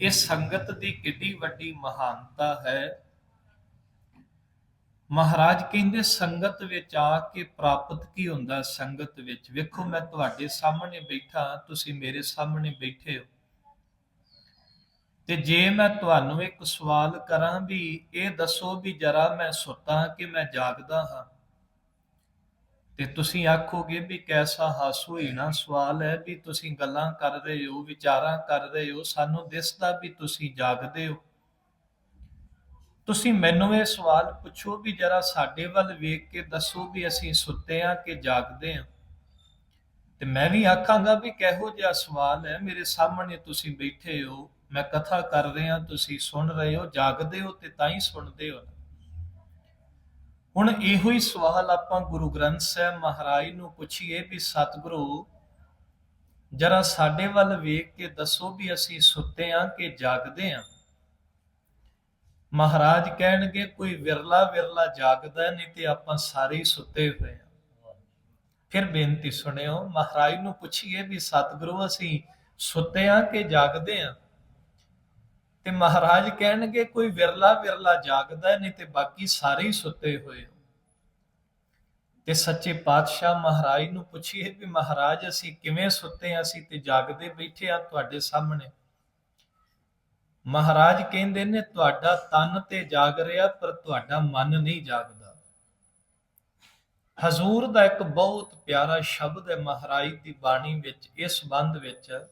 ਇਹ ਸੰਗਤ ਦੀ ਕਿੱਡੀ ਵੱਡੀ ਮਹਾਨਤਾ ਹੈ। ਮਹਾਰਾਜ ਕਹਿੰਦੇ, ਸੰਗਤ ਵਿੱਚ ਆ ਕੇ ਪ੍ਰਾਪਤ ਕੀ ਹੁੰਦਾ? ਸੰਗਤ ਵਿੱਚ। ਵੇਖੋ, ਮੈਂ ਤੁਹਾਡੇ ਸਾਹਮਣੇ ਬੈਠਾ, ਤੁਸੀਂ ਮੇਰੇ ਸਾਹਮਣੇ ਬੈਠੇ ਹੋ। ਤੇ ਜੇ ਮੈਂ ਤੁਹਾਨੂੰ ਇੱਕ ਸਵਾਲ ਕਰਾਂ ਵੀ, ਇਹ ਦੱਸੋ ਵੀ ਜਰਾ ਮੈਂ ਸੁੱਤਾ ਹਾਂ ਕਿ ਮੈਂ ਜਾਗਦਾ ਹਾਂ? ਤੇ ਤੁਸੀਂ ਆਖੋਗੇ ਵੀ ਕੈਸਾ ਹਾਸੂ ਹੀਣਾ ਸਵਾਲ ਹੈ ਵੀ ਤੁਸੀਂ ਗੱਲਾਂ ਕਰ ਰਹੇ ਹੋ, ਵਿਚਾਰਾਂ ਕਰ ਰਹੇ ਹੋ, ਸਾਨੂੰ ਦਿਸਦਾ ਵੀ ਤੁਸੀਂ ਜਾਗਦੇ ਹੋ। ਤੁਸੀਂ ਮੈਨੂੰ ਇਹ ਸਵਾਲ ਪੁੱਛੋ ਵੀ ਜਰਾ ਸਾਡੇ ਵੱਲ ਵੇਖ ਕੇ ਦੱਸੋ ਵੀ ਅਸੀਂ ਸੁੱਤੇ ਆ ਕਿ ਜਾਗਦੇ ਆ ਤੇ ਮੈਂ ਵੀ ਆਖਾਂਗਾ ਵੀ ਕਿਹੋ ਜਿਹਾ ਸਵਾਲ ਹੈ, ਮੇਰੇ ਸਾਹਮਣੇ ਤੁਸੀਂ ਬੈਠੇ ਹੋ, ਮੈਂ ਕਥਾ ਕਰ ਰਿਹਾ, ਤੁਸੀਂ ਸੁਣ ਰਹੇ ਹੋ, ਜਾਗਦੇ ਹੋ ਤੇ ਤਾਂ ਹੀ ਸੁਣਦੇ ਹੋ। ਹੁਣ ਇਹੋ ਹੀ ਸਵਾਲ ਆਪਾਂ ਗੁਰੂ ਗ੍ਰੰਥ ਸਾਹਿਬ ਮਹਾਰਾਜ ਨੂੰ ਪੁੱਛੀਏ ਵੀ ਸਤਿਗੁਰੂ, ਜਰਾ ਸਾਡੇ ਵੱਲ ਵੇਖ ਕੇ ਦੱਸੋ ਵੀ ਅਸੀਂ ਸੁੱਤੇ ਆ ਕਿ ਜਾਗਦੇ ਆ? ਮਹਾਰਾਜ ਕਹਿਣਗੇ, ਕੋਈ ਵਿਰਲਾ ਵਿਰਲਾ ਜਾਗਦਾ ਨਹੀਂ ਤੇ ਆਪਾਂ ਸਾਰੇ ਹੀ ਸੁੱਤੇ ਹੋਏ ਆ। ਫਿਰ ਬੇਨਤੀ ਸੁਣਿਓ, ਮਹਾਰਾਜ ਨੂੰ ਪੁੱਛੀਏ ਵੀ ਸਤਿਗੁਰੂ, ਅਸੀਂ ਸੁੱਤੇ ਆ ਕਿ ਜਾਗਦੇ ਆ? ਤੇ ਮਹਾਰਾਜ ਕਹਿਣਗੇ, ਕੋਈ ਵਿਰਲਾ ਵਿਰਲਾ ਜਾਗਦਾ ਨਹੀਂ ਤੇ ਬਾਕੀ ਸਾਰੇ ਹੀ ਸੁੱਤੇ ਹੋਏ ਤੇ ਸੱਚੇ ਪਾਤਸ਼ਾਹ ਮਹਾਰਾਜ ਨੂੰ ਪੁੱਛੀਏ ਵੀ ਮਹਾਰਾਜ, ਅਸੀਂ ਕਿਵੇਂ ਸੁੱਤੇ ਆ, ਅਸੀਂ ਤੇ ਜਾਗਦੇ ਬੈਠੇ ਆ ਤੁਹਾਡੇ ਸਾਹਮਣੇ। ਮਹਾਰਾਜ ਕਹਿੰਦੇ ਨੇ, ਤੁਹਾਡਾ ਤਨ ਤੇ ਜਾਗ ਰਿਹਾ, ਪਰ ਤੁਹਾਡਾ ਮਨ ਨਹੀਂ ਜਾਗਦਾ। ਹਜ਼ੂਰ ਦਾ ਇੱਕ ਬਹੁਤ ਪਿਆਰਾ ਸ਼ਬਦ ਹੈ ਮਹਾਰਾਜ ਦੀ ਬਾਣੀ ਵਿੱਚ, ਇਸ ਸੰਬੰਧ ਵਿੱਚ।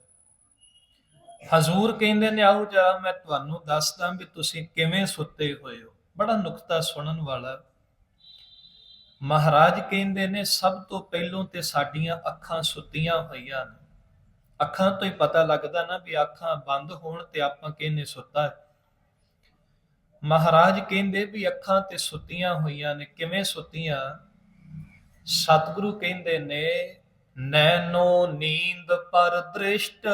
ਹਜ਼ੂਰ ਕਹਿੰਦੇ ਨੇ, ਆਓ ਜਰਾ ਮੈਂ ਤੁਹਾਨੂੰ ਦੱਸਦਾ ਵੀ ਤੁਸੀਂ ਕਿਵੇਂ ਸੁੱਤੇ ਹੋਏ ਹੋ। ਬੜਾ ਨੁਕਤਾ ਸੁਣਨ ਵਾਲਾ। ਮਹਾਰਾਜ ਕਹਿੰਦੇ ਨੇ, ਸਭ ਤੋਂ ਪਹਿਲੋਂ ਤੇ ਸਾਡੀਆਂ ਅੱਖਾਂ ਸੁੱਤੀਆਂ ਹੋਈਆਂ ਨੇ। ਅੱਖਾਂ ਤੋਂ ਹੀ ਪਤਾ ਲੱਗਦਾ ਨਾ ਵੀ ਅੱਖਾਂ ਬੰਦ ਹੋਣ ਤੇ ਆਪਾਂ ਕਹਿੰਨੇ ਸੁੱਤਾ ਹੈ। ਮਹਾਰਾਜ ਕਹਿੰਦੇ ਵੀ ਅੱਖਾਂ ਤੇ ਸੁੱਤੀਆਂ ਹੋਈਆਂ ਨੇ, ਕਿਵੇਂ ਸੁੱਤੀਆਂ? ਸਤਿਗੁਰੂ ਕਹਿੰਦੇ ਨੇ ਨੈਨੋ ਨੀਂਦ ਪਰ ਦ੍ਰਿਸ਼ਟ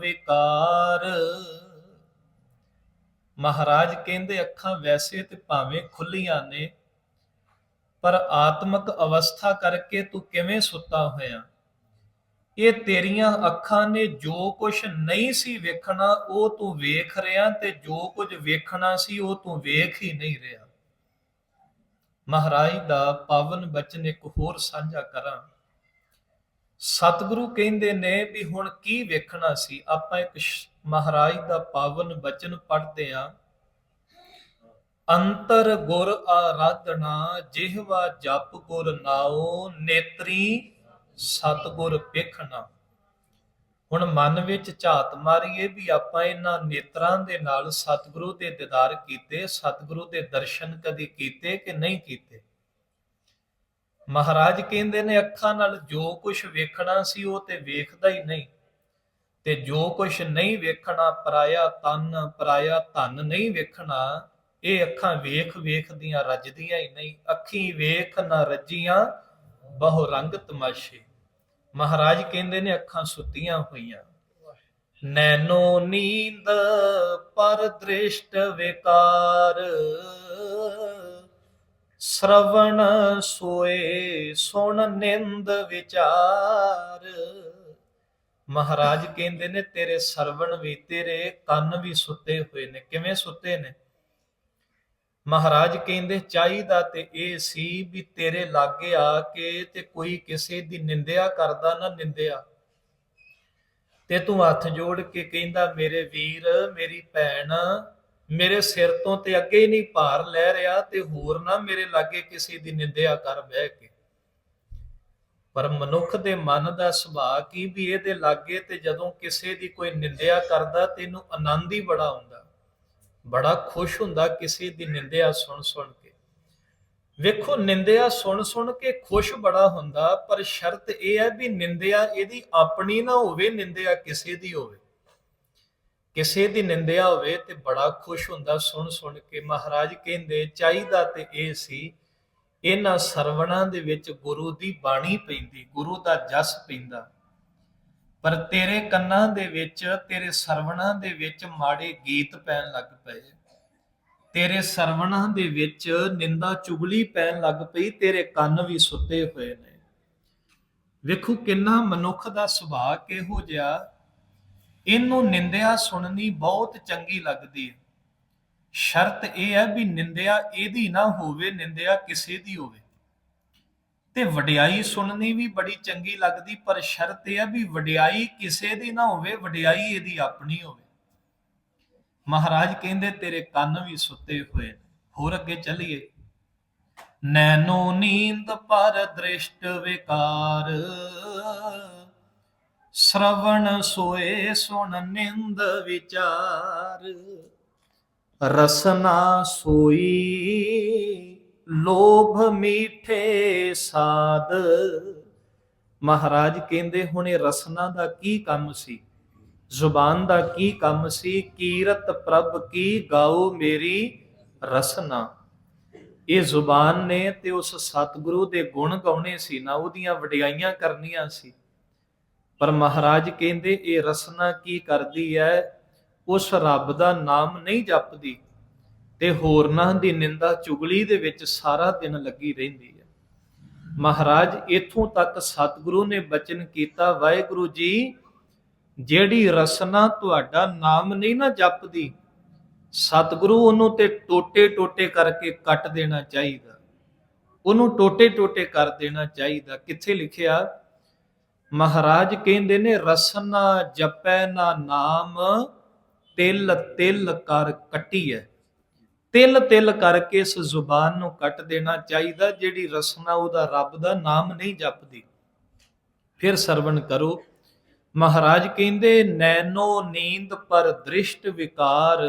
ਵਿਕਾਰ। ਮਹਾਰਾਜ ਕਹਿੰਦੇ, ਅੱਖਾਂ ਵੈਸੇ ਤੇ ਭਾਵੇਂ ਖੁੱਲੀਆਂ ਨੇ, ਪਰ ਆਤਮਿਕ ਅਵਸਥਾ ਕਰਕੇ ਤੂੰ ਕਿਵੇਂ ਸੁੱਤਾ ਹੋਇਆ? ਇਹ ਤੇਰੀਆਂ ਅੱਖਾਂ ਨੇ ਜੋ ਕੁਝ ਨਹੀਂ ਸੀ ਵੇਖਣਾ, ਉਹ ਤੂੰ ਵੇਖ ਰਿਹਾ ਤੇ ਜੋ ਕੁਝ ਵੇਖਣਾ ਸੀ, ਉਹ ਤੂੰ ਵੇਖ ਹੀ ਨਹੀਂ ਰਿਹਾ। ਮਹਾਰਾਜ ਦਾ ਪਾਵਨ ਬਚਨ ਇੱਕ ਹੋਰ ਸਾਂਝਾ ਕਰਾਂ। ਸਤਿਗੁਰੂ ਕਹਿੰਦੇ ਨੇ ਵੀ ਹੁਣ ਕੀ ਵੇਖਣਾ ਸੀ? ਆਪਾਂ ਇੱਕ ਮਹਾਰਾਜ ਦਾ ਪਾਵਨ ਬਚਨ ਪੜ੍ਹਦੇ ਆਂ ਅੰਤਰ ਗੁਰ ਆਰਾਧਨਾ, ਜਿਹਵਾ ਜਪ ਗੁਰ ਨਾਉ, ਨੇਤਰੀ ਸਤਗੁਰ ਵੇਖਣਾ ਹੁਣ ਮਨ ਵਿੱਚ ਝਾਤ ਮਾਰੀਏ ਵੀ ਆਪਾਂ ਇਹਨਾਂ ਨੇਤਰਾਂ ਦੇ ਨਾਲ ਸਤਿਗੁਰੂ ਦੇ ਦੀਦਾਰ ਕੀਤੇ, ਸਤਿਗੁਰੂ ਦੇ ਦਰਸ਼ਨ ਕਦੀ ਕੀਤੇ ਕਿ ਨਹੀਂ ਕੀਤੇ? ਮਹਾਰਾਜ ਕਹਿੰਦੇ ਨੇ ਅੱਖਾਂ ਨਾਲ ਜੋ ਕੁਝ ਵੇਖਣਾ ਸੀ ਉਹ ਤੇ ਵੇਖਦਾ ਹੀ ਨਹੀਂ। ਤੇ ਜੋ ਕੁਝ ਨਹੀਂ ਵੇਖਣਾ, ਪਰਾਇਆ ਤਨ, ਪਰਾਇਆ ਧਨ ਨਹੀਂ ਵੇਖਣਾ, ਇਹ ਅੱਖਾਂ ਵੇਖ ਵੇਖਦੀਆਂ ਰੱਜਦੀਆਂ ਹੀ ਨਹੀਂ। ਅੱਖੀ ਵੇਖ ਨਾ ਰੱਜੀਆਂ, ਬਹੁ ਰੰਗ ਤਮਾਸ਼ੇ। ਮਹਾਰਾਜ ਕਹਿੰਦੇ ਨੇ ਅੱਖਾਂ ਸੁੱਤੀਆਂ ਹੋਈਆਂ। ਨੈਨੋ ਨੀਂਦ ਪਰ ਦ੍ਰਿਸ਼ਟ ਵਿਕਾਰ। ਸ਼ਰਵਣ ਸੋਏ, ਸੁਣ ਨਿੰਦ ਵਿਚਾਰ। ਮਹਾਰਾਜ ਕਹਿੰਦੇ ਨੇ, ਤੇਰੇ ਸਰਵਣ ਵੀ, ਤੇਰੇ ਕੰਨ ਵੀ ਸੁੱਤੇ ਹੋਏ ਨੇ। ਕਿਵੇਂ ਸੁੱਤੇ ਨੇ? ਮਹਾਰਾਜ ਕਹਿੰਦੇ, ਚਾਹੀਦਾ ਤੇ ਇਹ ਸੀ ਵੀ ਤੇਰੇ ਲਾਗੇ ਆ ਕੇ ਤੇ ਕੋਈ ਕਿਸੇ ਦੀ ਨਿੰਦਿਆ ਕਰਦਾ ਨਾ ਨਿੰਦਿਆ। ਤੇ ਤੂੰ ਹੱਥ ਜੋੜ ਕੇ ਕਹਿੰਦਾ, ਮੇਰੇ ਵੀਰ, ਮੇਰੀ ਭੈਣ ਮੇਰੇ ਸਿਰ ਤੋਂ ਤੇ ਅੱਗੇ ਹੀ ਨਹੀਂ ਭਾਰ ਲੈ ਰਿਹਾ ਤੇ ਹੋਰ ਨਾ ਮੇਰੇ ਲਾਗੇ ਕਿਸੇ ਦੀ ਨਿੰਦਿਆ ਕਰ ਬਹਿ ਕੇ। ਪਰ ਮਨੁੱਖ ਦੇ ਮਨ ਦਾ ਸੁਭਾਅ ਕੀ ਵੀ ਇਹਦੇ ਲਾਗੇ ਤੇ ਜਦੋਂ ਕਿਸੇ ਦੀ ਕੋਈ ਨਿੰਦਿਆ ਕਰਦਾ ਤੈਨੂੰ ਆਨੰਦ ਹੀ ਬੜਾ ਹੁੰਦਾ ਬੜਾ ਖੁਸ਼ ਹੁੰਦਾ ਕਿਸੇ ਦੀ ਨਿੰਦਿਆ ਸੁਣ ਸੁਣ ਕੇ। ਵੇਖੋ, ਨਿੰਦਿਆ ਸੁਣ ਸੁਣ ਕੇ ਖੁਸ਼ ਬੜਾ ਹੁੰਦਾ, ਪਰ ਸ਼ਰਤ ਇਹ ਹੈ ਵੀ ਨਿੰਦਿਆ ਇਹਦੀ ਆਪਣੀ ਨਾ ਹੋਵੇ, ਨਿੰਦਿਆ ਕਿਸੇ ਦੀ ਹੋਵੇ। ਕਿਸੇ ਦੀ ਨਿੰਦਿਆ ਹੋਵੇ ਤੇ ਬੜਾ ਖੁਸ਼ ਹੁੰਦਾ, ਸੁਣ ਸੁਣ ਕੇ ਮਹਾਰਾਜ ਕਹਿੰਦੇ, ਚਾਹੀਦਾ ਤੇ ਇਹ ਸੀ, ਇਹਨਾਂ ਸਰਵਣਾ ਦੇ ਵਿੱਚ ਗੁਰੂ ਦੀ ਬਾਣੀ ਪੈਂਦੀ, ਗੁਰੂ ਦਾ ਜਸ ਪੈਂਦਾ। ਪਰ ਤੇਰੇ ਕੰਨਾਂ ਦੇ ਵਿੱਚ, ਤੇਰੇ ਸਰਵਣਾ ਦੇ ਵਿੱਚ ਮਾੜੇ ਗੀਤ ਪੈਣ ਲੱਗ ਪਏ। ਤੇਰੇ ਸਰਵਣਾ ਦੇ ਵਿੱਚ ਨਿੰਦਾ ਚੁਗਲੀ ਪੈਣ ਲੱਗ ਪਈ, ਤੇਰੇ ਕੰਨ ਵੀ ਸੁੱਤੇ ਹੋਏ ਨੇ। ਵੇਖੋ ਕਿੰਨਾ ਮਨੁੱਖ ਦਾ ਸੁਭਾਅ ਕਿਹੋ ਜਿਹਾ ਇਹਨੂੰ ਨਿੰਦਿਆ ਸੁਣਨੀ ਬਹੁਤ ਚੰਗੀ ਲੱਗਦੀ ਹੈ। ਸ਼ਰਤ ਇਹ ਹੈ ਵੀ ਨਿੰਦਿਆ ਇਹਦੀ ਨਾ ਹੋਵੇ, ਨਿੰਦਿਆ ਕਿਸੇ ਦੀ ਹੋਵੇ। ਤੇ ਵਡਿਆਈ ਸੁਣਨੀ ਵੀ ਬੜੀ ਚੰਗੀ ਲੱਗਦੀ, ਪਰ ਸ਼ਰਤ ਇਹ ਹੈ ਵੀ ਵਡਿਆਈ ਕਿਸੇ ਦੀ ਨਾ ਹੋਵੇ, ਵਡਿਆਈ ਇਹਦੀ ਆਪਣੀ ਹੋਵੇ। ਮਹਾਰਾਜ ਕਹਿੰਦੇ, ਤੇਰੇ ਕੰਨ ਵੀ ਸੁੱਤੇ ਹੋਏ ਹੋਰ ਅੱਗੇ ਚੱਲੀਏ। ਨੈਨੋ ਨੀਂਦ ਪਰ ਦ੍ਰਿਸ਼ਟ ਵਿਕਾਰ। ਸ਼ਰਵਣ ਸੋਏ ਸੁਣ ਨਿੰਦ ਵਿਚਾਰ, ਰਸਨਾ ਸੋਈ ਲੋਭ ਮੀਠੇ ਸਾਦ। ਮਹਾਰਾਜ ਕਹਿੰਦੇ, ਹੁਣ ਇਹ ਰਸਨਾ ਦਾ ਕੀ ਕੰਮ ਸੀ? ਜ਼ੁਬਾਨ ਦਾ ਕੀ ਕੰਮ ਸੀ? ਕੀਰਤ ਪ੍ਰਭ ਕੀ ਗਾਓ ਮੇਰੀ ਰਸਨਾ? ਇਹ ਜ਼ੁਬਾਨ ਨੇ ਤੇ ਉਸ ਸਤਿਗੁਰੂ ਦੇ ਗੁਣ ਗਾਉਣੇ ਸੀ ਨਾ, ਉਹਦੀਆਂ ਵਡਿਆਈਆਂ ਕਰਨੀਆਂ ਸੀ। ਪਰ ਮਹਾਰਾਜ ਕਹਿੰਦੇ, ਇਹ ਰਸਨਾ ਕੀ ਕਰਦੀ ਹੈ ਉਸ ਰੱਬ ਦਾ ਨਾਮ ਨਹੀਂ ਜਪਦੀ ਤੇ ਹੋਰਨਾਂ ਦੀ ਨਿੰਦਾ ਚੁਗਲੀ ਦੇ ਵਿੱਚ ਸਾਰਾ ਦਿਨ ਲੱਗੀ ਰਹਿੰਦੀ ਹੈ ਮਹਾਰਾਜ, ਇਥੋਂ ਤੱਕ ਸਤਿਗੁਰੂ ਨੇ ਬਚਨ ਕੀਤਾ, ਵਾਹਿਗੁਰੂ ਜੀ, ਜਿਹੜੀ ਰਸਨਾ ਤੁਹਾਡਾ ਨਾਮ ਨਹੀਂ ਨਾ ਜਪਦੀ, ਸਤਿਗੁਰੂ ਉਹਨੂੰ ਤੇ ਟੋਟੇ ਟੋਟੇ ਕਰਕੇ ਕੱਟ ਦੇਣਾ ਚਾਹੀਦਾ। ਉਹਨੂੰ ਟੋਟੇ ਟੋਟੇ ਕਰ ਦੇਣਾ ਚਾਹੀਦਾ। ਕਿੱਥੇ ਲਿਖਿਆ? ਮਹਾਰਾਜ ਕਹਿੰਦੇ ਨੇ, ਰਸਨਾ ਜਪੈ ਨਾ ਨਾਮ, ਤਿਲ ਤਿਲ ਕਰ ਕੱਟੀ ਤਿਲ ਤਿਲ ਕਰਕੇ ਇਸ ਜ਼ੁਬਾਨ ਨੂੰ ਕੱਟ ਦੇਣਾ ਚਾਹੀਦਾ, ਜਿਹੜੀ ਰਸਨਾ ਉਹਦਾ ਰੱਬ ਦਾ ਨਾਮ ਨਹੀਂ ਜਪਦੀ। ਫਿਰ ਸਰਵਣ ਕਰੋ। ਮਹਾਰਾਜ ਕਹਿੰਦੇ ਨੈਨੋ ਨੀਂਦ ਪਰ ਦ੍ਰਿਸ਼ਟ ਵਿਕਾਰ,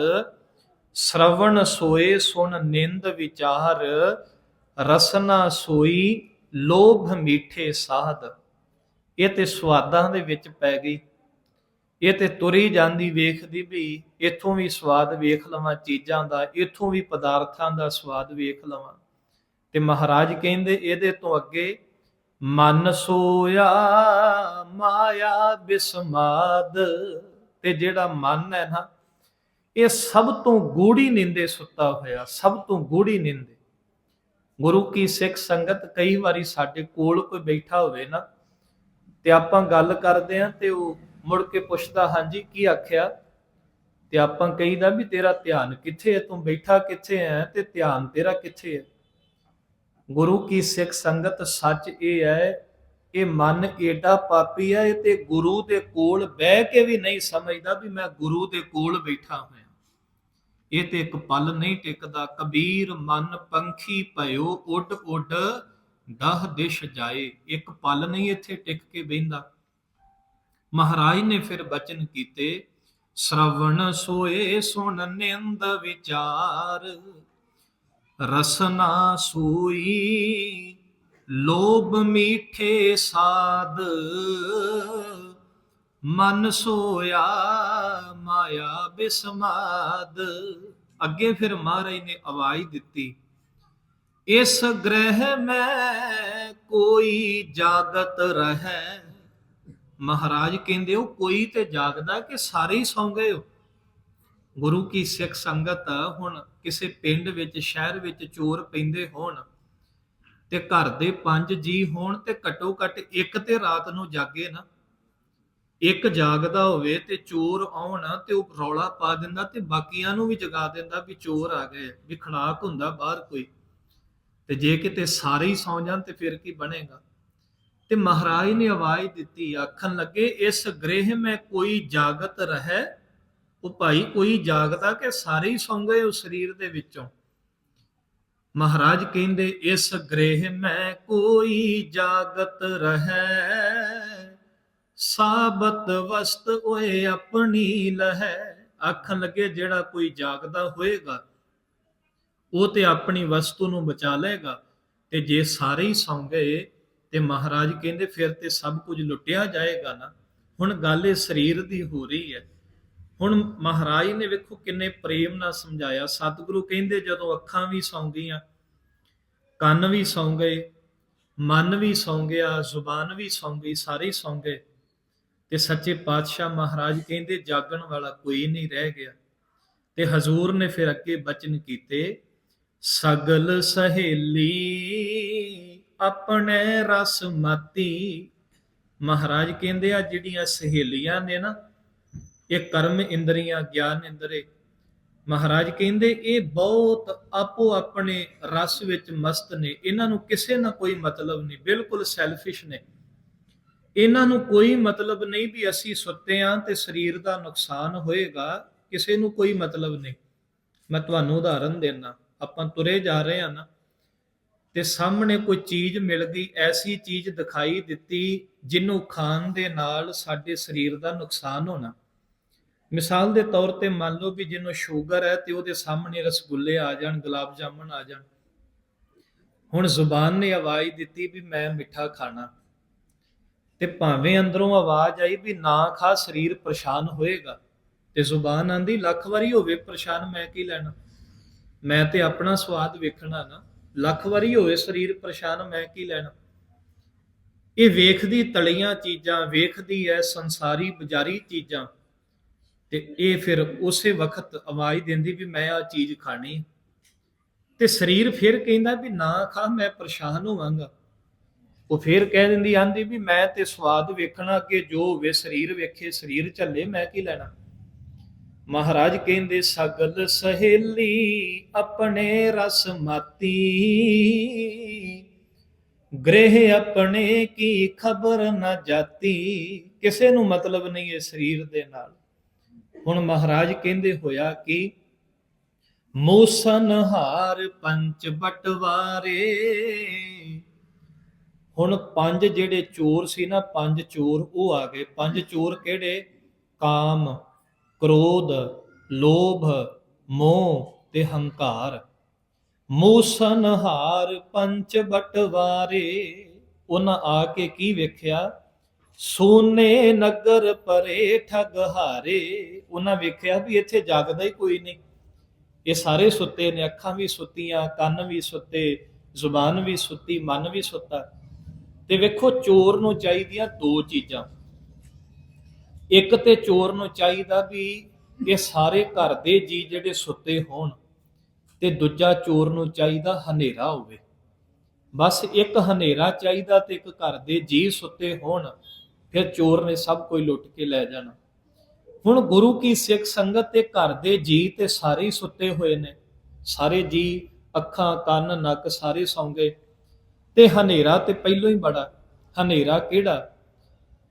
ਸ਼ਰਵਣ ਸੋਏ ਸੁਣ ਨਿੰਦ ਵਿਚਾਰ, ਰਸਨਾ ਸੋਈ ਲੋਭ ਮੀਠੇ ਸਾਧ। ਇਹ ਤੇ ਸਵਾਦਾਂ ਦੇ ਵਿੱਚ ਪੈ ਗਈ। ਇਹ ਤੇ ਤੁਰੀ ਜਾਂਦੀ ਵੇਖਦੀ ਵੀ ਇੱਥੋਂ ਵੀ ਸਵਾਦ ਵੇਖ ਲਵਾਂ ਚੀਜ਼ਾਂ ਦਾ, ਇੱਥੋਂ ਵੀ ਪਦਾਰਥਾਂ ਦਾ ਸਵਾਦ ਵੇਖ ਲਵਾਂ। ਤੇ ਮਹਾਰਾਜ ਕਹਿੰਦੇ ਇਹਦੇ ਤੋਂ ਅੱਗੇ, ਮਨ ਸੋਇਆ ਮਾਇਆ ਬਿਸਮਾਦ, ਤੇ ਜਿਹੜਾ ਮਨ ਹੈ ਨਾ, ਇਹ ਸਭ ਤੋਂ ਗੂੜੀ ਨਿੰਦੇ ਸੁੱਤਾ ਹੋਇਆ, ਸਭ ਤੋਂ ਗੂੜੀ ਨਿੰਦੇ। ਗੁਰੂ ਕੀ ਸਿੱਖ ਸੰਗਤ ਕਈ ਵਾਰੀ ਸਾਡੇ ਕੋਲ ਕੋਈ ਬੈਠਾ ਹੋਵੇ ਨਾ ਤੇ ਆਪਾਂ ਗੱਲ ਕਰਦੇ ਆਂ ਤੇ ਉਹ ਮੁੜ ਕੇ ਪੁੱਛਦਾ, ਹਾਂਜੀ, ਕੀ ਆਖਿਆ? ਤੇ ਆਪਾਂ ਕਹੀਦਾ ਵੀ, ਤੇਰਾ ਧਿਆਨ ਕਿੱਥੇ ਹੈ? ਤੂੰ ਬੈਠਾ ਕਿੱਥੇ ਹੈ ਤੇ ਧਿਆਨ ਤੇਰਾ ਕਿੱਥੇ ਹੈ? ਗੁਰੂ ਕੀ ਸਿੱਖ ਸੰਗਤ ਸੱਚ ਇਹ ਹੈ, ਇਹ ਮਨ ਏਡਾ ਪਾਪੀ ਹੈ ਤੇ ਗੁਰੂ ਦੇ ਕੋਲ ਬਹਿ ਕੇ ਵੀ ਨਹੀਂ ਸਮਝਦਾ ਵੀ ਮੈਂ ਗੁਰੂ ਦੇ ਕੋਲ ਬੈਠਾ ਹੋਇਆ। ਇਹ ਤੇ ਇੱਕ ਪਲ ਨਹੀਂ ਟਿਕਦਾ। ਕਬੀਰ ਮਨ ਪੰਖੀ ਭਇਓ ਉੱਡ ਉੱਡ ਦਹ ਦਿਸ਼ ਜਾਏ, ਇੱਕ ਪਲ ਨਹੀਂ ਇੱਥੇ ਟਿਕ ਕੇ ਬੈੰਦਾ ਮਹਾਰਾਜ ਨੇ ਫਿਰ ਬਚਨ ਕੀਤੇ, ਸ਼ਰਵਣ ਸੋਏ ਸੁਣ ਨਿੰਦ ਵਿਚਾਰ, ਰਸਨਾ ਸੂਈ, ਲੋਭ ਮੀਠੇ ਸਾਦ ਮਨ ਸੋਇਆ ਮਾਇਆ ਬਿਸਮਾਦ। ਅੱਗੇ ਫਿਰ ਮਹਾਰਾਜ ਨੇ ਆਵਾਜ਼ ਦਿੱਤੀ ਇਸ ਗ੍ਰਹਿ ਮੈਂ ਕੋਈ ਜਾਗਤ ਰਹੈ। ਮਹਾਰਾਜ ਕਹਿੰਦੇ ਹੋ, ਕੋਈ ਤੇ ਜਾਗਦਾ ਕਿ ਸਾਰੇ ਹੀ ਸੌਂ ਗਏ ਹੋ। ਗੁਰੂ ਕੀ ਸਿੱਖ ਸੰਗਤ ਹੁਣ ਕਿਸੇ ਪਿੰਡ ਵਿੱਚ, ਸ਼ਹਿਰ ਵਿੱਚ ਚੋਰ ਪੈਂਦੇ ਹੋਣ ਤੇ ਘਰ ਦੇ ਪੰਜ ਜੀ ਹੋਣ ਤੇ ਘੱਟੋ ਘੱਟ ਇੱਕ ਤੇ ਰਾਤ ਨੂੰ ਜਾਗੇ ਨਾ। ਇੱਕ ਜਾਗਦਾ ਹੋਵੇ ਤੇ ਚੋਰ ਆਉਣ ਤੇ ਉਹ ਰੌਲਾ ਪਾ ਦਿੰਦਾ ਤੇ ਬਾਕੀਆਂ ਨੂੰ ਵੀ ਜਗਾ ਦਿੰਦਾ ਵੀ ਚੋਰ ਆ ਗਏ, ਵੀ ਖੜਾਕ ਹੁੰਦਾ ਬਾਹਰ ਕੋਈ। ਤੇ ਜੇ ਕਿਤੇ ਸਾਰੇ ਹੀ ਸੌਂ ਜਾਣ ਤੇ ਫਿਰ ਕੀ ਬਣੇਗਾ? ਤੇ ਮਹਾਰਾਜ ਨੇ ਆਵਾਜ਼ ਦਿੱਤੀ, ਆਖਣ ਲੱਗੇ, ਇਸ ਗ੍ਰਹਿ ਮੈਂ ਕੋਈ ਜਾਗਤ ਰਹੈ? ਉਹ ਭਾਈ ਕੋਈ ਜਾਗਦਾ ਕਿ ਸਾਰੇ ਹੀ ਸੌਂ ਗਏ ਉਸ ਸਰੀਰ ਦੇ ਵਿੱਚੋਂ? ਮਹਾਰਾਜ ਕਹਿੰਦੇ, ਇਸ ਗ੍ਰਹਿ ਮੈਂ ਕੋਈ ਜਾਗਤ ਰਹੈ। ਸਾਬਤ ਵਸਤ ਓਏ ਆਪਣੀ ਲਹਿ। ਆਖਣ ਲੱਗੇ, ਜਿਹੜਾ ਕੋਈ ਜਾਗਦਾ ਹੋਏਗਾ ਉਹ ਤੇ ਆਪਣੀ ਵਸਤੂ ਨੂੰ ਬਚਾ ਲਏਗਾ। ਤੇ ਜੇ ਸਾਰੇ ਹੀ ਸੌਂ ਗਏ, ਤੇ ਮਹਾਰਾਜ ਕਹਿੰਦੇ ਫਿਰ ਤੇ ਸਭ ਕੁਝ ਲੁੱਟਿਆ ਜਾਏਗਾ ਨਾ। ਹੁਣ ਗੱਲ ਇਹ ਸਰੀਰ ਦੀ ਹੋ ਰਹੀ ਹੈ। ਹੁਣ ਮਹਾਰਾਜ ਨੇ ਵੇਖੋ ਕਿੰਨੇ ਪ੍ਰੇਮ ਨਾਲ ਸਮਝਾਇਆ। ਸਤਿਗੁਰੂ ਕਹਿੰਦੇ ਜਦੋਂ ਅੱਖਾਂ ਵੀ ਸੌਂ ਗਈਆਂ, ਕੰਨ ਵੀ ਸੌਂ ਗਏ, ਮਨ ਵੀ ਸੌਂ ਗਿਆ, ਜ਼ੁਬਾਨ ਵੀ ਸੌਂ ਗਈ, ਸਾਰੇ ਸੌਂ ਗਏ। ਤੇ ਸੱਚੇ ਪਾਤਸ਼ਾਹ ਮਹਾਰਾਜ ਕਹਿੰਦੇ ਜਾਗਣ ਵਾਲਾ ਕੋਈ ਨਹੀਂ ਰਹਿ ਗਿਆ। ਤੇ ਹਜ਼ੂਰ ਨੇ ਫਿਰ ਅੱਗੇ ਬਚਨ ਕੀਤੇ ਸਗਲ ਸਹੇਲੀ ਆਪਣੇ ਰਸ ਮਤੀ। ਮਹਾਰਾਜ ਕਹਿੰਦੇ ਆ, ਜਿਹੜੀਆਂ ਸਹੇਲੀਆਂ ਨੇ ਨਾ, ਇਹ ਕਰਮ ਇੰਦਰੀਆਂ, ਗਿਆਨ ਇੰਦਰੇ। ਮਹਾਰਾਜ ਕਹਿੰਦੇ, ਇਹ ਬਹੁਤ ਆਪੋ ਆਪਣੇ ਰਸ ਵਿੱਚ ਮਸਤ ਨੇ। ਇਹਨਾਂ ਨੂੰ ਕਿਸੇ ਨਾਲ ਕੋਈ ਮਤਲਬ ਨਹੀਂ, ਬਿਲਕੁਲ ਸੈਲਫਿਸ਼ ਨੇ। ਇਹਨਾਂ ਨੂੰ ਕੋਈ ਮਤਲਬ ਨਹੀਂ ਵੀ ਅਸੀਂ ਸੁੱਤੇ ਆਂ ਤੇ ਸਰੀਰ ਦਾ ਨੁਕਸਾਨ ਹੋਏਗਾ, ਕਿਸੇ ਨੂੰ ਕੋਈ ਮਤਲਬ ਨਹੀਂ। ਮੈਂ ਤੁਹਾਨੂੰ ਉਦਾਹਰਨ ਦੇਣਾ ਆਪਾਂ ਤੁਰੇ ਜਾ ਰਹੇ ਹਾਂ ਨਾ, ਤੇ ਸਾਹਮਣੇ ਕੋਈ ਚੀਜ਼ ਮਿਲ ਗਈ, ਐਸੀ ਚੀਜ਼ ਦਿਖਾਈ ਦਿੱਤੀ ਜਿਹਨੂੰ ਖਾਣ ਦੇ ਨਾਲ ਸਾਡੇ ਸਰੀਰ ਦਾ ਨੁਕਸਾਨ ਹੋਣਾ। ਮਿਸਾਲ ਦੇ ਤੌਰ ਤੇ ਮੰਨ ਲਓ ਵੀ ਜਿਹਨੂੰ ਸ਼ੂਗਰ ਹੈ ਤੇ ਉਹਦੇ ਸਾਹਮਣੇ ਰਸਗੁੱਲੇ ਆ ਜਾਣ, ਗੁਲਾਬ ਜਾਮਣ ਆ ਜਾਣ। ਹੁਣ ਜ਼ੁਬਾਨ ਨੇ ਆਵਾਜ਼ ਦਿੱਤੀ ਵੀ ਮੈਂ ਮਿੱਠਾ ਖਾਣਾ। ਤੇ ਭਾਵੇਂ ਅੰਦਰੋਂ ਆਵਾਜ਼ ਆਈ ਵੀ ਨਾ ਖਾ, ਸਰੀਰ ਪਰੇਸ਼ਾਨ ਹੋਏਗਾ। ਤੇ ਜ਼ੁਬਾਨ ਆਂਦੀ, ਲੱਖ ਵਾਰੀ ਹੋਵੇ ਪਰੇਸ਼ਾਨ ਮੈਂ ਕੀ ਲੈਣਾ? ਮੈਂ ਤੇ ਆਪਣਾ ਸਵਾਦ ਵੇਖਣਾ ਨਾ, ਲੱਖ ਵਾਰੀ ਹੋਵੇ ਸਰੀਰ ਪਰੇਸ਼ਾਨ, ਮੈਂ ਕੀ ਲੈਣਾ? ਇਹ ਵੇਖਦੀ ਤਲੀਆਂ ਚੀਜ਼ਾਂ, ਵੇਖਦੀ ਐ ਸੰਸਾਰੀ ਬਜ਼ਾਰੀ ਚੀਜ਼ਾਂ। ਤੇ ਇਹ ਫਿਰ ਉਸੇ ਵਕਤ ਆਵਾਜ਼ ਦਿੰਦੀ ਵੀ ਮੈਂ ਆ ਚੀਜ਼ ਖਾਣੀ। ਤੇ ਸਰੀਰ ਫਿਰ ਕਹਿੰਦਾ ਵੀ ਨਾ ਖਾ, ਮੈਂ ਪਰੇਸ਼ਾਨ ਹੋਵਾਂਗਾ। ਉਹ ਫਿਰ ਕਹਿ ਦਿੰਦੀ, ਆਂਦੀ ਵੀ ਮੈਂ ਤੇ ਸਵਾਦ ਵੇਖਣਾ ਕਿ ਜੋ ਹੋਵੇ, ਸਰੀਰ ਵੇਖੇ, ਸਰੀਰ ਝੱਲੇ, ਮੈਂ ਕੀ ਲੈਣਾ? ਮਹਾਰਾਜ ਕਹਿੰਦੇ, ਸਗਲ ਸਹੇਲੀ ਆਪਣੇ ਰਸ ਮਾਤੀ। ਗ੍ਰਹਿ ਆਪਣੇ ਕੀ ਖਬਰ ਨਾ ਜਾਤੀ। ਕਿਸੇ ਨੂੰ ਮਤਲਬ ਨਹੀਂ ਹੈ ਸਰੀਰ ਦੇ ਨਾਲ। ਹੁਣ ਮਹਾਰਾਜ ਕਹਿੰਦੇ ਹੋਇਆ ਕਿ ਮੂਸਨ ਹਾਰ ਪੰਚ ਬਟਵਾਰੇ। ਹੁਣ ਪੰਜ ਜਿਹੜੇ ਚੋਰ ਸੀ ਨਾ, ਪੰਜ ਚੋਰ ਉਹ ਆ ਗਏ। ਪੰਜ ਚੋਰ ਕਿਹੜੇ? ਕਾਮ ਕ੍ਰੋਧ, ਲੋਭ, ਮੋਹ ਤੇ ਹੰਕਾਰ। ਮੂਸਨ ਪੰਚ ਬਟਵਾਰੇ ਉਹਨਾਂ ਆ ਕੇ ਕੀ ਵੇਖਿਆ? ਸੋਨੇ ਨਗਰ ਪਰੇ ਠਗ ਹਾਰੇ। ਉਹਨਾਂ ਵੇਖਿਆ ਵੀ ਇੱਥੇ ਜਾਗਦਾ ਹੀ ਕੋਈ ਨਹੀਂ। ਇਹ ਸਾਰੇ ਸੁੱਤੇ ਨੇ, ਅੱਖਾਂ ਵੀ ਸੁੱਤੀਆਂ, ਕੰਨ ਵੀ ਸੁੱਤੇ, ਜ਼ੁਬਾਨ ਵੀ ਸੁੱਤੀ, ਮਨ ਵੀ ਸੁੱਤਾ। ਤੇ ਵੇਖੋ, ਚੋਰ ਨੂੰ ਚਾਹੀਦੀਆਂ ਦੋ ਚੀਜ਼ਾਂ। ਇੱਕ ਤੇ ਚੋਰ ਨੂੰ ਚਾਹੀਦਾ ਵੀ ਇਹ ਸਾਰੇ ਘਰ ਦੇ ਜੀ ਜਿਹੜੇ ਸੁੱਤੇ ਹੋਣ ਤੇ ਦੂਜਾ ਚੋਰ ਨੂੰ ਚਾਹੀਦਾ ਹਨੇਰਾ ਹੋਵੇ। ਬਸ ਇੱਕ ਹਨੇਰਾ ਚਾਹੀਦਾ ਤੇ ਇੱਕ ਘਰ ਦੇ ਜੀ ਸੁੱਤੇ ਹੋਣ, ਫਿਰ ਚੋਰ ਨੇ ਸਭ ਕੋਈ ਲੁੱਟ ਕੇ ਲੈ ਜਾਣਾ। ਹੁਣ ਗੁਰੂ ਕੀ ਸਿੱਖ ਸੰਗਤ ਤੇ ਘਰ ਦੇ ਜੀ ਤੇ ਸਾਰੇ ਹੀ ਸੁੱਤੇ ਹੋਏ ਨੇ। ਸਾਰੇ ਜੀ ਅੱਖਾਂ, ਕੰਨ, ਨੱਕ ਸਾਰੇ ਸੌਂ ਗਏ। ਤੇ ਹਨੇਰਾ ਤੇ ਪਹਿਲੋਂ ਹੀ ਬੜਾ। ਹਨੇਰਾ ਕਿਹੜਾ?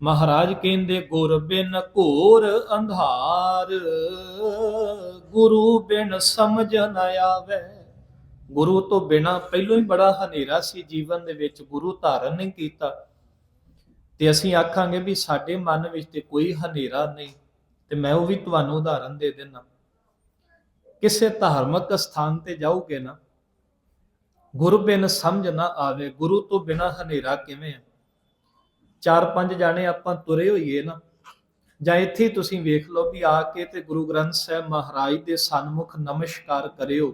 ਮਹਾਰਾਜ ਕਹਿੰਦੇ, ਗੁਰ ਬਿਨ ਘੋਰ ਅੰਧਾਰ, ਗੁਰੂ ਬਿਨ ਸਮਝ ਨ ਆਵੇ। ਗੁਰੂ ਤੋਂ ਬਿਨਾ ਪਹਿਲੋਂ ਹੀ ਬੜਾ ਹਨੇਰਾ ਸੀ ਜੀਵਨ ਦੇ ਵਿੱਚ, ਗੁਰੂ ਧਾਰਨ ਨਹੀਂ ਕੀਤਾ। ਤੇ ਅਸੀਂ ਆਖਾਂਗੇ ਵੀ ਸਾਡੇ ਮਨ ਵਿੱਚ ਤੇ ਕੋਈ ਹਨੇਰਾ ਨਹੀਂ, ਤੇ ਮੈਂ ਉਹ ਵੀ ਤੁਹਾਨੂੰ ਉਦਾਹਰਨ ਦੇ ਦਿੰਦਾ ਕਿਸੇ ਧਾਰਮਿਕ ਸਥਾਨ ਤੇ ਜਾਓਗੇ ਨਾ, ਗੁਰੂ ਬਿਨ ਸਮਝ ਨਾ ਆਵੇ, ਗੁਰੂ ਤੋਂ ਬਿਨਾ ਹਨੇਰਾ ਕਿਵੇਂ ਹੈ ਚਾਰ ਪੰਜ ਜਾਣੇ ਆਪਾਂ ਤੁਰੇ ਹੋਈਏ ਨਾ, ਜਾਂ ਇੱਥੇ ਤੁਸੀਂ ਵੇਖ ਲਓ ਵੀ ਆ ਕੇ ਤੇ ਗੁਰੂ ਗ੍ਰੰਥ ਸਾਹਿਬ ਮਹਾਰਾਜ ਦੇ ਸਨਮੁਖ ਨਮਸਕਾਰ ਕਰਿਓ।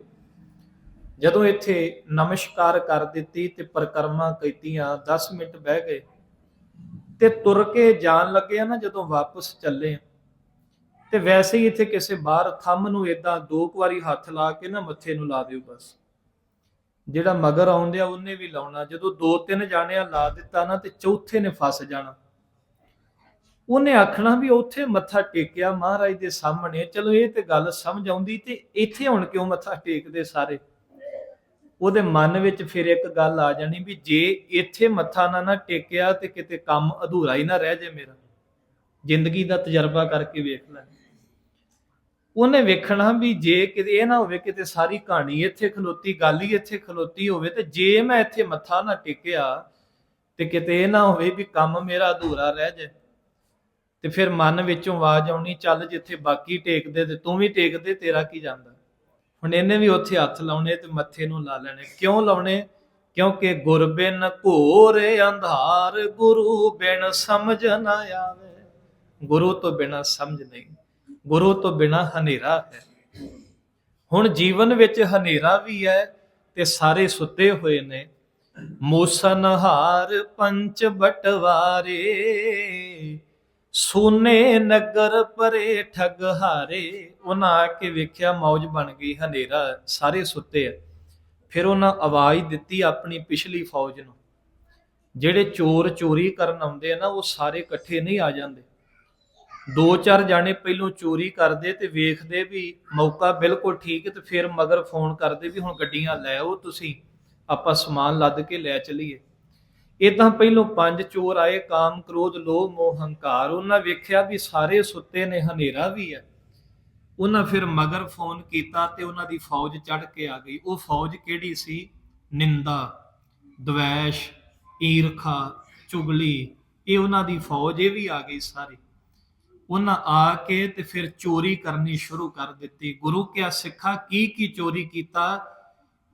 ਜਦੋਂ ਇੱਥੇ ਨਮਸਕਾਰ ਕਰ ਦਿੱਤੀ ਤੇ ਪਰਕਰਮਾ ਕੀਤੀਆਂ 10 ਮਿੰਟ ਬਹਿ ਗਏ ਤੇ ਤੁਰ ਕੇ ਜਾਣ ਲੱਗੇ ਆ ਨਾ ਜਦੋਂ ਵਾਪਸ ਚੱਲੇ ਆ। ਤੇ ਵੈਸੇ ਹੀ ਇੱਥੇ ਕਿਸੇ ਬਾਹਰ ਥੰਮ ਨੂੰ ਇਦਾਂ ਦੋ ਕੁ ਵਾਰੀ ਹੱਥ ਲਾ ਕੇ ਨਾ ਮੱਥੇ ਨੂੰ ਲਾ ਦਿਓ ਬਸ। ਜਿਹੜਾ ਮਗਰ ਆਉਂਦੇ ਆ, ਉਹਨੇ ਵੀ ਲਾਉਣਾ। ਜਦੋਂ ਦੋ ਤਿੰਨ ਜਾਣਿਆਂ ਲਾ ਦਿੱਤਾ ਨਾ, ਤੇ ਚੌਥੇ ਨੇ ਫਸ ਜਾਣਾ। ਉਹਨੇ ਆਖਣਾ ਵੀ ਉੱਥੇ ਮੱਥਾ ਟੇਕਿਆ ਮਹਾਰਾਜ ਦੇ ਸਾਹਮਣੇ। ਚਲੋ, ਇਹ ਤੇ ਗੱਲ ਸਮਝ ਆਉਂਦੀ ਤੇ ਇੱਥੇ ਹੁਣ ਕਿਉਂ ਮੱਥਾ ਟੇਕਦੇ ਸਾਰੇ? ਉਹਦੇ ਮਨ ਵਿੱਚ ਫਿਰ ਇੱਕ ਗੱਲ ਆ ਜਾਣੀ ਵੀ ਜੇ ਇੱਥੇ ਮੱਥਾ ਨਾ ਨਾ ਟੇਕਿਆ ਤੇ ਕਿਤੇ ਕੰਮ ਅਧੂਰਾ ਹੀ ਨਾ ਰਹਿ ਜਾਏ ਮੇਰਾ। ਜ਼ਿੰਦਗੀ ਦਾ ਤਜਰਬਾ ਕਰਕੇ ਵੇਖ ਲੈ। ਉਹਨੇ ਵੇਖਣਾ ਵੀ ਜੇ ਕਿਤੇ ਇਹ ਨਾ ਹੋਵੇ ਕਿਤੇ ਸਾਰੀ ਕਹਾਣੀ ਇੱਥੇ ਖਲੋਤੀ, ਗੱਲ ਹੀ ਇੱਥੇ ਖਲੋਤੀ ਹੋਵੇ ਤੇ ਜੇ ਮੈਂ ਇੱਥੇ ਮੱਥਾ ਨਾ ਟੇਕਿਆ ਤੇ ਕਿਤੇ ਇਹ ਨਾ ਹੋਵੇ ਵੀ ਕੰਮ ਮੇਰਾ ਅਧੂਰਾ ਰਹਿ ਜਾਏ ਤੇ ਫਿਰ ਮਨ ਵਿੱਚੋਂ ਆਵਾਜ਼ ਆਉਣੀ, ਚੱਲ ਜਿੱਥੇ ਬਾਕੀ ਟੇਕਦੇ ਤੇ ਤੂੰ ਵੀ ਟੇਕਦੇ, ਤੇਰਾ ਕੀ ਜਾਂਦਾ? ਹੁਣ ਇਹਨੇ ਵੀ ਉੱਥੇ ਹੱਥ ਲਾਉਣੇ ਤੇ ਮੱਥੇ ਨੂੰ ਲਾ ਲੈਣੇ। ਕਿਉਂ ਲਾਉਣੇ? ਕਿਉਂਕਿ ਗੁਰ ਬਿਨ ਘੋਰ ਅੰਧਾਰ ਗੁਰੂ ਬਿਨ ਸਮਝ ਨਾ ਆਵੇ। ਗੁਰੂ ਤੋਂ ਬਿਨਾ ਸਮਝ ਨਹੀਂ। ਗੁਰੂ ਤੋਂ ਬਿਨਾ ਹਨੇਰਾ ਹੈ। ਹੁਣ ਜੀਵਨ ਵਿੱਚ ਹਨੇਰਾ ਵੀ ਹੈ ਤੇ ਸਾਰੇ ਸੁੱਤੇ ਹੋਏ ਨੇ। ਮੂਸਨਹਾਰ ਪੰਚ ਬਟਵਾਰੇ, ਸੋਨੇ ਨਗਰ ਪਰੇ ਠਗ ਹਾਰੇ। ਉਹਨਾਂ ਆ ਕੇ ਵੇਖਿਆ ਮੌਜ ਬਣ ਗਈ, ਹਨੇਰਾ ਸਾਰੇ ਸੁੱਤੇ ਆ। ਫਿਰ ਉਹਨਾਂ ਆਵਾਜ਼ ਦਿੱਤੀ ਆਪਣੀ ਪਿਛਲੀ ਫੌਜ ਨੂੰ। ਜਿਹੜੇ ਚੋਰ ਚੋਰੀ ਕਰਨ ਆਉਂਦੇ ਆ ਨਾ, ਉਹ ਸਾਰੇ ਇਕੱਠੇ ਨਹੀਂ ਆ ਜਾਂਦੇ। ਦੋ ਚਾਰ ਜਾਣੇ ਪਹਿਲੋਂ ਚੋਰੀ ਕਰਦੇ ਤੇ ਵੇਖਦੇ ਵੀ ਮੌਕਾ ਬਿਲਕੁਲ ਠੀਕ ਤੇ ਫਿਰ ਮਗਰ ਫੋਨ ਕਰਦੇ ਵੀ ਹੁਣ ਗੱਡੀਆਂ ਲੈ ਆਓ, ਤੁਸੀਂ ਆਪਾਂ ਸਮਾਨ ਲੱਦ ਕੇ ਲੈ ਚਲੀਏ। ਇਦਾਂ ਪਹਿਲੋਂ ਪੰਜ ਚੋਰ ਆਏ, ਕਾਮ, ਕ੍ਰੋਧ, ਲੋਭ, ਮੋਹ, ਹੰਕਾਰ। ਉਹਨਾਂ ਵੇਖਿਆ ਵੀ ਸਾਰੇ ਸੁੱਤੇ ਨੇ, ਹਨੇਰਾ ਵੀ ਹੈ। ਉਹਨਾਂ ਫਿਰ ਮਗਰ ਫੋਨ ਕੀਤਾ ਤੇ ਉਹਨਾਂ ਦੀ ਫੌਜ ਚੜ ਕੇ ਆ ਗਈ। ਉਹ ਫੌਜ ਕਿਹੜੀ ਸੀ? ਨਿੰਦਾ, ਦਵੈਸ਼, ਈਰਖਾ, ਚੁਗਲੀ। ਇਹ ਉਹਨਾਂ ਦੀ ਫੌਜ, ਇਹ ਵੀ ਆ ਗਈ ਸਾਰੀ। ਉਹਨਾਂ ਆ ਕੇ ਤੇ ਫਿਰ ਚੋਰੀ ਕਰਨੀ ਸ਼ੁਰੂ ਕਰ ਦਿੱਤੀ। ਗੁਰੂ ਕਿਆ ਸਿੱਖਾ ਕੀ ਕੀ ਚੋਰੀ ਕੀਤਾ?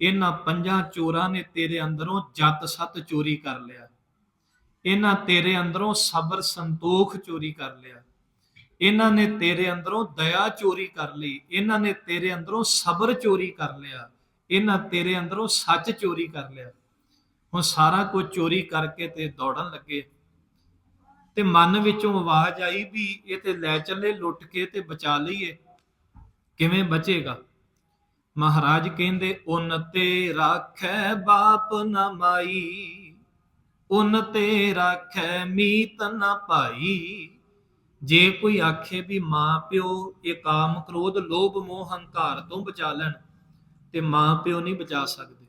ਇਹਨਾਂ ਪੰਜਾਂ ਚੋਰਾਂ ਨੇ ਤੇਰੇ ਅੰਦਰੋਂ ਜਤ ਸਤ ਚੋਰੀ ਕਰ ਲਿਆ। ਇਹਨਾਂ ਤੇਰੇ ਅੰਦਰੋਂ ਸਬਰ ਸੰਤੋਖ ਚੋਰੀ ਕਰ ਲਿਆ। ਇਹਨਾਂ ਨੇ ਤੇਰੇ ਅੰਦਰੋਂ ਦਇਆ ਚੋਰੀ ਕਰ ਲਈ। ਇਹਨਾਂ ਨੇ ਤੇਰੇ ਅੰਦਰੋਂ ਸਬਰ ਚੋਰੀ ਕਰ ਲਿਆ। ਇਹਨਾਂ ਤੇਰੇ ਅੰਦਰੋਂ ਸੱਚ ਚੋਰੀ ਕਰ ਲਿਆ। ਹੁਣ ਸਾਰਾ ਕੁਝ ਚੋਰੀ ਕਰਕੇ ਤੇ ਦੌੜਨ ਲੱਗੇ। ਤੇ ਮਨ ਵਿੱਚੋਂ ਆਵਾਜ਼ ਆਈ ਵੀ ਇਹ ਤੇ ਲੈ ਚੱਲੇ, ਲੁੱਟ ਕੇ ਤੇ ਬਚਾ ਲਈਏ। ਕਿਵੇਂ ਬਚੇਗਾ? ਮਹਾਰਾਜ ਕਹਿੰਦੇ, ਉਨ ਤੇ ਰਾਖੈ ਬਾਪ ਨਾ ਮਾਈ, ਉਨ ਤੇ ਰਾਖੈ ਮੀਤ ਨਾ ਭਾਈ। ਜੇ ਕੋਈ ਆਖੇ ਵੀ ਮਾਂ ਪਿਓ, ਇਹ ਕਾਮ ਕ੍ਰੋਧ, ਲੋਭ, ਮੋਹ, ਹੰਕਾਰ ਤੋਂ ਬਚਾ ਲੈਣ, ਤੇ ਮਾਂ ਪਿਓ ਨਹੀਂ ਬਚਾ ਸਕਦੇ।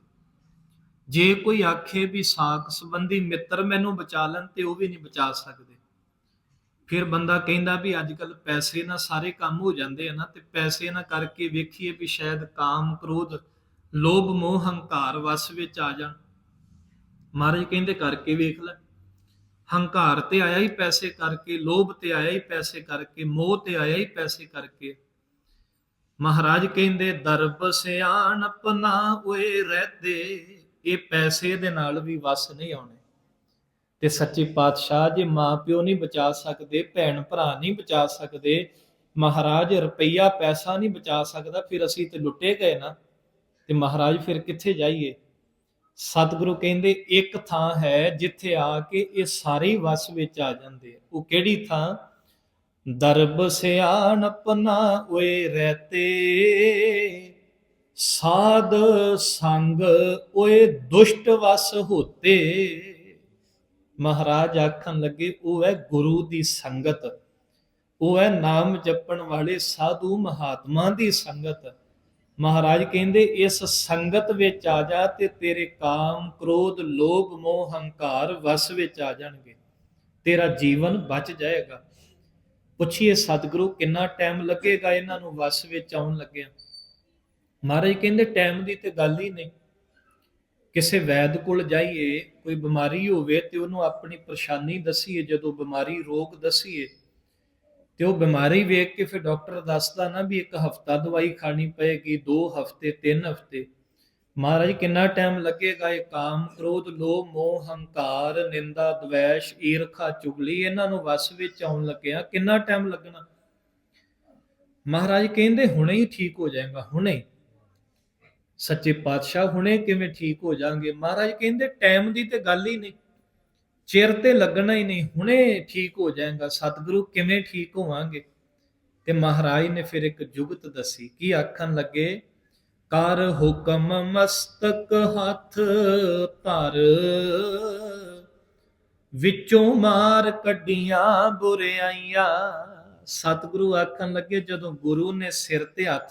ਜੇ ਕੋਈ ਆਖੇ ਵੀ ਸਾਖ ਸੰਬੰਧੀ ਮਿੱਤਰ ਮੈਨੂੰ ਬਚਾ ਲੈਣ, ਤੇ ਉਹ ਵੀ ਨਹੀਂ ਬਚਾ ਸਕਦੇ। ਫਿਰ ਬੰਦਾ ਕਹਿੰਦਾ ਵੀ ਅੱਜ ਕੱਲ ਪੈਸੇ ਨਾਲ ਸਾਰੇ ਕੰਮ ਹੋ ਜਾਂਦੇ ਆ ਨਾ, ਤੇ ਪੈਸੇ ਨਾਲ ਕਰਕੇ ਵੇਖੀਏ ਵੀ ਸ਼ਾਇਦ ਕਾਮ, ਕ੍ਰੋਧ, ਲੋਭ, ਮੋਹ, ਹੰਕਾਰ ਵਸ ਵਿੱਚ ਆ ਜਾਣ। ਮਹਾਰਾਜ ਕਹਿੰਦੇ ਕਰਕੇ ਵੇਖ ਲੈ। ਹੰਕਾਰ ਤੇ ਆਇਆ ਹੀ ਪੈਸੇ ਕਰਕੇ, ਲੋਭ ਤੇ ਆਇਆ ਹੀ ਪੈਸੇ ਕਰਕੇ, ਮੋਹ ਤੇ ਆਇਆ ਹੀ ਪੈਸੇ ਕਰਕੇ। ਮਹਾਰਾਜ ਕਹਿੰਦੇ, ਦਰਬ ਸਿਆਣ ਆਪਣਾ ਓਏ ਰਹਦੇ, ਇਹ ਪੈਸੇ ਦੇ ਨਾਲ ਵੀ ਵਸ ਨਹੀਂ ਆਉਣੇ। ਤੇ ਸੱਚੇ ਪਾਤਸ਼ਾਹ ਜੇ ਮਾਂ ਪਿਓ ਨਹੀਂ ਬਚਾ ਸਕਦੇ, ਭੈਣ ਭਰਾ ਨਹੀਂ ਬਚਾ ਸਕਦੇ, ਮਹਾਰਾਜ ਰੁਪਈਆ ਪੈਸਾ ਨਹੀਂ ਬਚਾ ਸਕਦਾ, ਫਿਰ ਅਸੀਂ ਤੇ ਲੁੱਟੇ ਗਏ ਨਾ। ਤੇ ਮਹਾਰਾਜ ਫਿਰ ਕਿੱਥੇ ਜਾਈਏ? ਸਤਿਗੁਰੂ ਕਹਿੰਦੇ, ਇੱਕ ਥਾਂ ਹੈ ਜਿੱਥੇ ਆ ਕੇ ਇਹ ਸਾਰੇ ਹੀ ਵਸ ਵਿੱਚ ਆ ਜਾਂਦੇ ਆ। ਉਹ ਕਿਹੜੀ ਥਾਂ? ਦਰਬ ਸਿਆਣਪਨਾ ਓਏ ਰਹਤੇ, ਸਾਧ ਸੰਗ ਓਏ ਦੁਸ਼ਟ ਵਸ ਹੋਤੇ। ਮਹਾਰਾਜ ਆਖਣ ਲੱਗੇ, ਉਹ ਹੈ ਗੁਰੂ ਦੀ ਸੰਗਤ, ਉਹ ਹੈ ਨਾਮ ਜਪਣ ਵਾਲੇ ਸਾਧੂ ਮਹਾਤਮਾ ਦੀ ਸੰਗਤ। ਮਹਾਰਾਜ ਕਹਿੰਦੇ, ਇਸ ਸੰਗਤ ਵਿੱਚ ਆ ਜਾ ਤੇ ਤੇਰੇ ਕਾਮ ਕ੍ਰੋਧ, ਲੋਭ, ਮੋਹ, ਹੰਕਾਰ ਵਸ ਵਿੱਚ ਆ ਜਾਣਗੇ। ਤੇਰਾ ਜੀਵਨ ਬਚ ਜਾਏਗਾ। ਪੁੱਛੀਏ ਸਤਿਗੁਰੂ, ਕਿੰਨਾ ਟਾਈਮ ਲੱਗੇਗਾ ਇਹਨਾਂ ਨੂੰ ਵਸ ਵਿੱਚ ਆਉਣ ਲੱਗਿਆ? ਮਹਾਰਾਜ ਕਹਿੰਦੇ ਟਾਈਮ ਦੀ ਤੇ ਗੱਲ ਹੀ ਨਹੀਂ। ਕਿਸੇ ਵੈਦ ਕੋਲ ਜਾਈਏ, ਕੋਈ ਬਿਮਾਰੀ ਹੋਵੇ ਤੇ ਉਹਨੂੰ ਆਪਣੀ ਪਰੇਸ਼ਾਨੀ ਦੱਸੀਏ, ਜਦੋਂ ਬਿਮਾਰੀ ਰੋਗ ਦੱਸੀਏ, ਤੇ ਉਹ ਬਿਮਾਰੀ ਵੇਖ ਕੇ ਫਿਰ ਡਾਕਟਰ ਦੱਸਦਾ ਨਾ ਵੀ ਇੱਕ ਹਫਤਾ ਦਵਾਈ ਖਾਣੀ ਪਏਗੀ, ਦੋ ਹਫ਼ਤੇ, ਤਿੰਨ ਹਫ਼ਤੇ। ਮਹਾਰਾਜ, ਕਿੰਨਾ ਟਾਈਮ ਲੱਗੇਗਾ ਇਹ ਕਾਮ ਕ੍ਰੋਧ, ਲੋਭ, ਮੋਹ, ਹੰਕਾਰ, ਨਿੰਦਾ, ਦਵੈਸ਼, ਈਰਖਾ, ਚੁਗਲੀ, ਇਹਨਾਂ ਨੂੰ ਵਸ ਵਿੱਚ ਆਉਣ ਲੱਗਿਆ। ਕਿੰਨਾ ਟਾਈਮ ਲੱਗਣਾ? ਮਹਾਰਾਜ ਕਹਿੰਦੇ, ਹੁਣੇ ਹੀ ਠੀਕ ਹੋ ਜਾਏਗਾ, ਹੁਣੇ ਸੱਚੇ ਪਾਤਸ਼ਾਹ ਹੁਣੇ ਕਿਵੇਂ ਠੀਕ ਹੋ ਜਾਣਗੇ? ਮਹਾਰਾਜ ਕਹਿੰਦੇ ਟਾਈਮ ਦੀ ਤੇ ਗੱਲ ਹੀ ਨਹੀਂ। ਚਿਰ ਤੇ ਲੱਗਣਾ ਹੀ ਨਹੀਂ। ਹੁਣੇ ਠੀਕ ਹੋ ਜਾਏਗਾ। ਸਤਿਗੁਰੂ ਕਿਵੇਂ ਠੀਕ ਹੋਵਾਂਗੇ? ਤੇ ਮਹਾਰਾਜ ਨੇ ਫਿਰ ਇੱਕ ਜੁਗਤ ਦੱਸੀ। ਕੀ ਆਖਣ ਲੱਗੇ? ਕਰ ਹੁਕਮ ਮਸਤਕ ਹੱਥ ਧਰ। ਵਿੱਚੋਂ ਮਾਰ ਕੱਢੀਆਂ ਬੁਰਿਆਈਆਂ। ਸਤਿਗੁਰੂ ਆਖਣ ਲੱਗੇ, ਜਦੋਂ ਗੁਰੂ ਨੇ ਸਿਰ ਤੇ ਹੱਥ